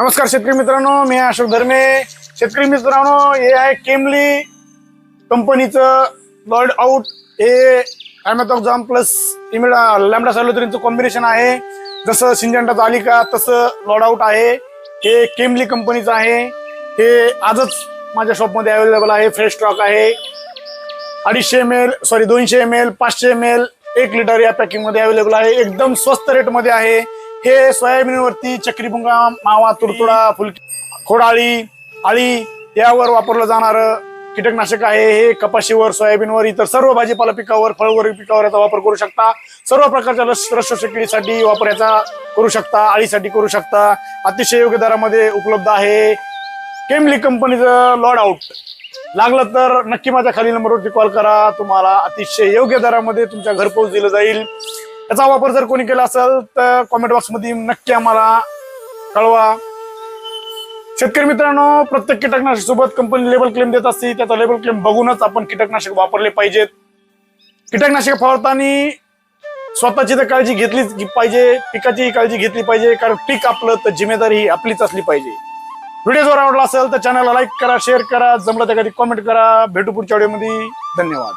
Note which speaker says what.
Speaker 1: नमस्कार शेतकरी मित्रांनो मी अशोक धर्मे शेतकरी मित्रांनो हे आहे केमली कंपनीचं लॉर्ड आउट हे ॲमेथॉक्झाम प्लस इमिडा लॅमडा सॅलोत्रीनचं कॉम्बिनेशन आहे. जसं सिंजंटाचं आलिका तसं लॉर्ड आउट आहे. हे केमली कंपनीचं आहे. हे आजच माझ्या शॉपमध्ये अवेलेबल आहे. फ्रेश स्टॉक आहे. अडीचशे एम एल सॉरी दोनशे एम एल पाचशे एम एल एक लिटर या पॅकिंगमध्ये अवेलेबल आहे. एकदम स्वस्त रेटमध्ये आहे. हे सोयाबीनवरती चक्रीभुंगा मावा तुडतुडा फुलकी खोडाळी आळी यावर वापरलं जाणारं कीटकनाशक आहे. हे कपाशीवर सोयाबीनवर इतर सर्व भाजीपाला पिकावर फळवर पिकावर याचा वापर करू शकता. सर्व प्रकारच्या रस रसशेकडीसाठी वापर याचा करू शकता आळीसाठी करू शकता. अतिशय योग्य दरामध्ये उपलब्ध आहे. केमली कंपनीचं लॉड आउट. लागलं तर नक्की माझ्या खाली नंबरवरती कॉल करा. तुम्हाला अतिशय योग्य दरामध्ये तुमच्या घरपोच दिलं जाईल. याचा वापर जर कोणी केला असेल तर कॉमेंट बॉक्समध्ये नक्की आम्हाला कळवा. शेतकरी मित्रांनो प्रत्येक कीटकनाशक सोबत कंपनी लेबल क्लेम देत असते त्याचा लेबल क्लेम बघूनच आपण कीटकनाशक वापरले पाहिजेत. कीटकनाशक फवारताना स्वतःची तर काळजी घेतलीच पाहिजे पिकाचीही काळजी घेतली पाहिजे कारण पीक आपलं तर जिम्मेदारी ही आपलीच असली पाहिजे. व्हिडिओ जर आवडला असेल तर चॅनलला लाईक करा शेअर करा जमलं तर कधी कॉमेंट करा. भेटू पुढच्या व्हिडिओमध्ये धन्यवाद.